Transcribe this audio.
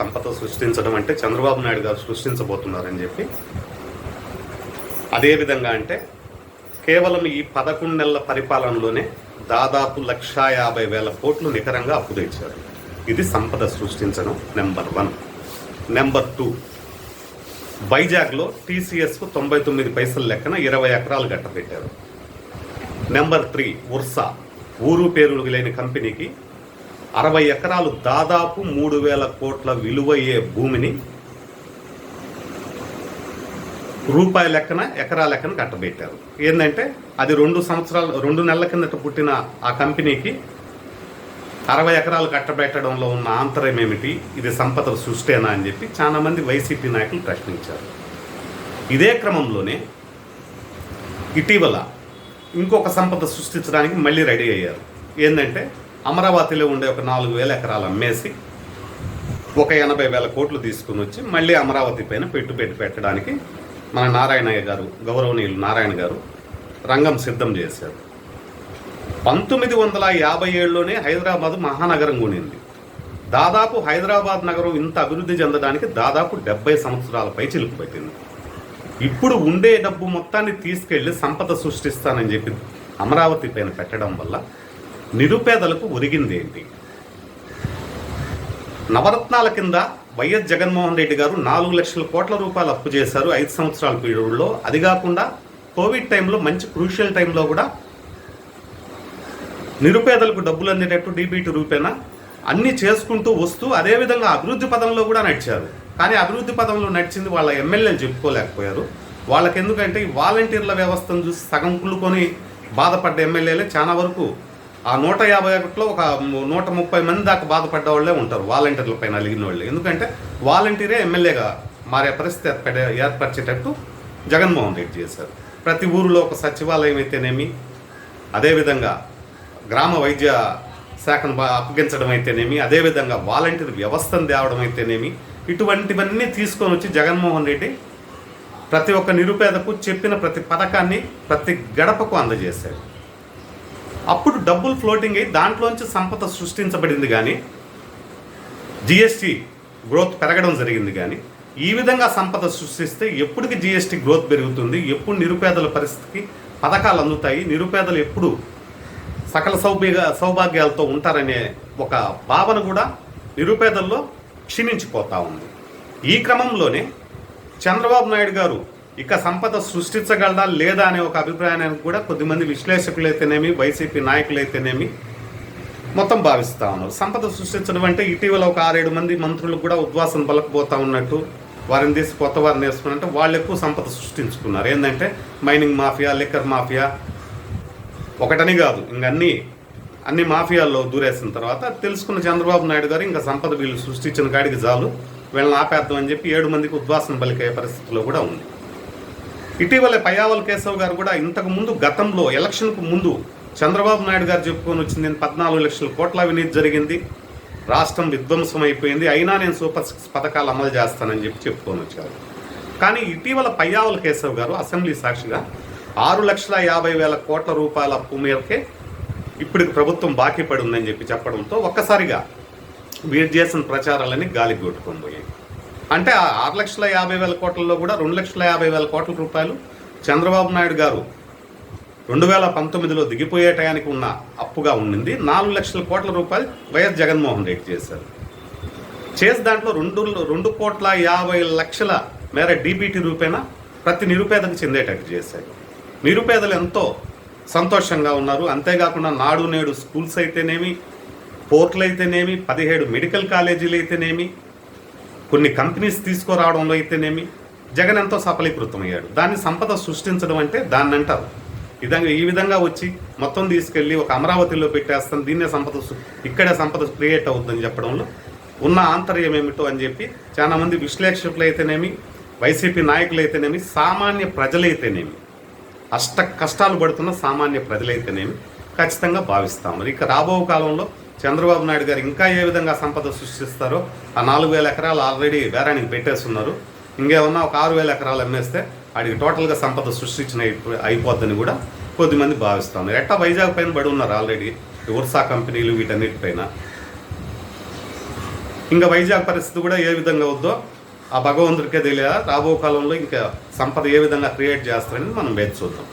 సంపద సృష్టించడం అంటే చంద్రబాబు నాయుడు గారు సృష్టించబోతున్నారని చెప్పి. అదేవిధంగా అంటే కేవలం ఈ పదకొండు నెలల పరిపాలనలోనే దాదాపు లక్షా యాభై వేల కోట్లు నికరంగా అప్పు తెచ్చారు. ఇది సంపద సృష్టించడం నెంబర్ వన్. Number two. వైజాగ్లో టీసీఎస్కు తొంభై తొమ్మిది పైసల లెక్కన ఇరవై ఎకరాలు గట్టబెట్టారు. Number three Ursa. ఊరు పేరులు లేని కంపెనీకి అరవై ఎకరాలు దాదాపు మూడు వేల కోట్ల విలువయ్యే భూమిని రూపాయి లెక్కన ఎకరా లెక్కన కట్టబెట్టారు. ఏంటంటే అది రెండు సంవత్సరాలు రెండు నెలల కిందట పుట్టిన ఆ కంపెనీకి అరవై ఎకరాలు కట్టబెట్టడంలో ఉన్న ఆంతరం ఏమిటి ఇది సంపద సృష్టేనా అని చెప్పి చాలా మంది వైసీపీ నాయకులు ప్రశ్నించారు. ఇదే క్రమంలోనే ఇటీవల ఇంకొక సంపద సృష్టించడానికి మళ్ళీ రెడీ అయ్యారు. ఏంటంటే అమరావతిలో ఉండే ఒక నాలుగు వేల ఎకరాలు అమ్మేసి ఒక ఎనభై వేల కోట్లు తీసుకుని వచ్చి మళ్ళీ అమరావతి పైన పెట్టుబడి పెట్టడానికి మన నారాయణయ్య గారు గౌరవనీయులు నారాయణ గారు రంగం సిద్ధం చేశారు. పంతొమ్మిది వందల యాభై ఏడులోనే హైదరాబాద్ మహానగరం కొనింది. దాదాపు హైదరాబాద్ నగరం ఇంత అభివృద్ధి చెందడానికి దాదాపు డెబ్బై సంవత్సరాలపై చిలుకు పెట్టింది. ఇప్పుడు ఉండే డబ్బు మొత్తాన్ని తీసుకెళ్ళి సంపద సృష్టిస్తానని చెప్పి అమరావతి పైన పెట్టడం వల్ల నిరుపేదలకు ఒరిగింది ఏంటి? నవరత్నాల కింద వైఎస్ జగన్మోహన్ రెడ్డి గారు నాలుగు లక్షల కోట్ల రూపాయలు అప్పు చేశారు ఐదు సంవత్సరాల పీరియడ్లో. అది కాకుండా కోవిడ్ టైంలో మంచి క్రూషియల్ టైంలో కూడా నిరుపేదలకు డబ్బులు అందేటట్టు డీబీటీ రూపేణ అన్ని చేసుకుంటూ వస్తూ అదేవిధంగా అభివృద్ధి పదంలో కూడా నడిచారు. కానీ అభివృద్ధి పదంలో నడిచింది వాళ్ళ ఎమ్మెల్యేలు చెప్పుకోలేకపోయారు. వాళ్ళకెందుకంటే ఈ వాలంటీర్ల వ్యవస్థను చూసి సగం కుళ్ళుకొని బాధపడ్డ ఎమ్మెల్యేలే చాలా వరకు ఆ నూట యాభై ఒకటిలో ఒక నూట ముప్పై మంది దాకా బాధపడ్డ వాళ్ళే ఉంటారు వాలంటీర్ల పైన అలిగిన వాళ్ళు ఎందుకంటే వాలంటీరే ఎమ్మెల్యేగా మారే పరిస్థితి ఏర్పడే ఏర్పరిచేటట్టు జగన్మోహన్ రెడ్డి చేశారు. ప్రతి ఊరిలో ఒక సచివాలయం అయితేనేమి అదేవిధంగా గ్రామ వైద్య శాఖను అప్పగించడం అయితేనేమి అదేవిధంగా వాలంటీర్ వ్యవస్థను తేవడం అయితేనేమి ఇటువంటివన్నీ తీసుకొని వచ్చి జగన్మోహన్ రెడ్డి ప్రతి ఒక్క నిరుపేదకు చెప్పిన ప్రతి పథకాన్ని ప్రతి గడపకు అందజేశారు. అప్పుడు డబ్బులు ఫ్లోటింగ్ అయ్యి దాంట్లోంచి సంపద సృష్టించబడింది కానీ జిఎస్టీ గ్రోత్ పెరగడం జరిగింది కానీ ఈ విధంగా సంపద సృష్టిస్తే ఎప్పటికి జిఎస్టీ గ్రోత్ పెరుగుతుంది ఎప్పుడు నిరుపేదల పరిస్థితికి పథకాలు అందుతాయి నిరుపేదలు ఎప్పుడు సకల సౌభాగ్య సౌభాగ్యాలతో ఉంటారనే ఒక భావన కూడా నిరుపేదల్లో క్షీణించిపోతా ఉంది. ఈ క్రమంలోనే చంద్రబాబు నాయుడు గారు ఇక సంపద సృష్టించగలదా లేదా అనే ఒక అభిప్రాయానికి కూడా కొద్దిమంది విశ్లేషకులైతేనేమి వైసీపీ నాయకులైతేనేమి మొత్తం భావిస్తా ఉన్నారు. సంపద సృష్టించడం అంటే ఇటీవల ఒక ఆరేడు మంది మంత్రులకు కూడా ఉద్వాసం పలకపోతా ఉన్నట్టు వారిని తీసి కొత్త వారిని వేసుకున్నట్టు వాళ్ళు ఎక్కువ సంపద సృష్టించుకున్నారు. ఏంటంటే మైనింగ్ మాఫియా లిక్కర్ మాఫియా ఒకటని కాదు ఇంక అన్ని అన్ని మాఫియాల్లో దూరేసిన తర్వాత తెలుసుకున్న చంద్రబాబు నాయుడు గారు ఇంకా సంపద వీళ్ళు సృష్టించిన కాడికి చాలు వీళ్ళని ఆపేద్దామని చెప్పి ఏడు మందికి ఉద్వాసన పలికే పరిస్థితిలో కూడా ఉంది. ఇటీవల పయావల్ కేశవ్ గారు కూడా ఇంతకు ముందు గతంలో ఎలక్షన్కు ముందు చంద్రబాబు నాయుడు గారు చెప్పుకొని వచ్చింది నేను పద్నాలుగు లక్షల కోట్ల అవినీతి జరిగింది. రాష్ట్రం విధ్వంసం అయిపోయింది అయినా నేను సూపర్ సిక్స్ పథకాలు అమలు చేస్తానని చెప్పి చెప్పుకొని వచ్చారు. కానీ ఇటీవల పయ్యావల్ కేశవ్ గారు అసెంబ్లీ సాక్షిగా ఆరు లక్షల యాభై వేల కోట్ల రూపాయల అప్పు మేరకే ఇప్పటికి ప్రభుత్వం బాకీ పడి ఉందని చెప్పి చెప్పడంతో ఒక్కసారిగా వీరు చేసిన ప్రచారాలన్నీ గాలికి కొట్టుకొని పోయాయి. అంటే ఆ ఆరు లక్షల యాభై వేల కోట్లలో కూడా రెండు లక్షల యాభై వేల కోట్ల రూపాయలు చంద్రబాబు నాయుడు గారు రెండు వేల పంతొమ్మిదిలో దిగిపోయే టయానికి ఉన్న అప్పుగా ఉండింది. నాలుగు లక్షల కోట్ల రూపాయలు వైఎస్ జగన్మోహన్ రెడ్డి చేశారు. చేసి దాంట్లో రెండు రెండు కోట్ల యాభై లక్షల మేర డీబీటీ రూపేణ ప్రతి నిరుపేదకు చెందేటట్టు చేశారు. నిరుపేదలు ఎంతో సంతోషంగా ఉన్నారు. అంతేకాకుండా నాడు నేడు స్కూల్స్ అయితేనేమి పోర్ట్లు అయితేనేమి పదిహేడు మెడికల్ కాలేజీలు అయితేనేమి కొన్ని కంపెనీస్ తీసుకురావడంలో అయితేనేమి జగన్ ఎంతో సఫలీకృతమయ్యాడు. దాన్ని సంపద సృష్టించడం అంటే దాన్ని అంటారు. విధంగా ఈ విధంగా వచ్చి మొత్తం తీసుకెళ్ళి ఒక అమరావతిలో పెట్టేస్తాం దీన్నే సంపద ఇక్కడే సంపద క్రియేట్ అవుతుందని చెప్పడంలో ఉన్న ఆంతర్యం ఏమిటో అని చెప్పి చాలా మంది విశ్లేషకులు అయితేనేమి వైసీపీ నాయకులు అయితేనేమి సామాన్య ప్రజలైతేనేమి అష్ట కష్టాలు పడుతున్న సామాన్య ప్రజలైతేనేమి ఖచ్చితంగా భావిస్తాం. ఇక రాబో కాలంలో చంద్రబాబు నాయుడు గారు ఇంకా ఏ విధంగా సంపద సృష్టిస్తారో? ఆ నాలుగు వేల ఎకరాలు ఆల్రెడీ వేరానికి పెట్టేస్తున్నారు. ఇంకేమన్నా ఒక ఆరు వేల ఎకరాలు అమ్మేస్తే వాడికి టోటల్గా సంపద సృష్టించిన అయిపోద్దని కూడా కొద్దిమంది భావిస్తున్నారు. ఎట్టా వైజాగ్ పైన పడి ఉన్నారు ఆల్రెడీ ఉర్సా కంపెనీలు వీటన్నిటిపైన. ఇంకా వైజాగ్ పరిస్థితి కూడా ఏ విధంగా వద్దో ఆ భగవంతుడికే తెలియదా రాబో కాలంలో ఇంకా సంపద ఏ విధంగా క్రియేట్ చేస్తారని మనం వేచి చూద్దాం.